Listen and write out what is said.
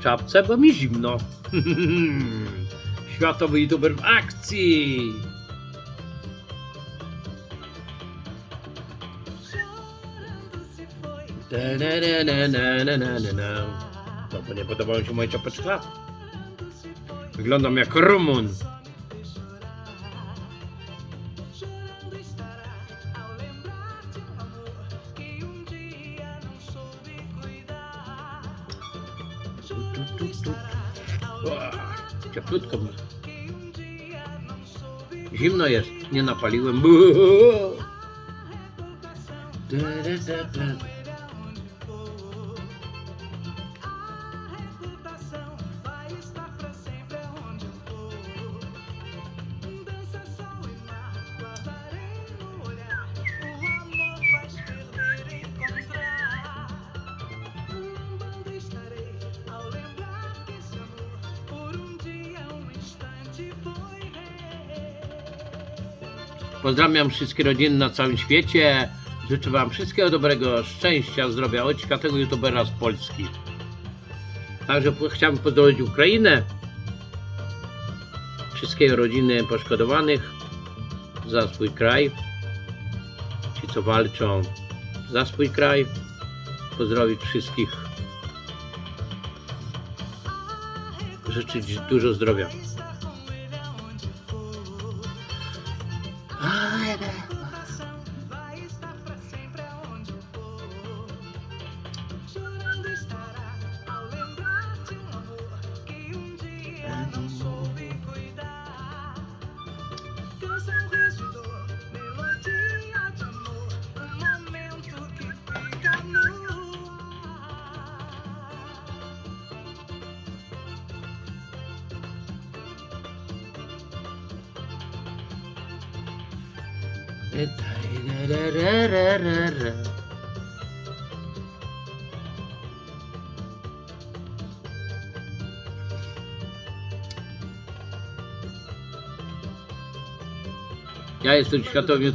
czapce, bo mi zimno. Światowy youtuber w akcji! No bo nie podobają się moje czapeczka? Wyglądam jak Rumun. tu, tu, tu. Cieplutko mi. Zimno jest, nie napaliłem. Uuu. Pozdrawiam wszystkie rodziny na całym świecie. Życzę Wam wszystkiego dobrego, szczęścia, zdrowia, od tego youtubera z Polski. Także chciałbym pozdrowić Ukrainę, wszystkie rodziny poszkodowanych za swój kraj, ci co walczą za swój kraj. Pozdrowić wszystkich, życzyć dużo zdrowia. Ja jestem światowym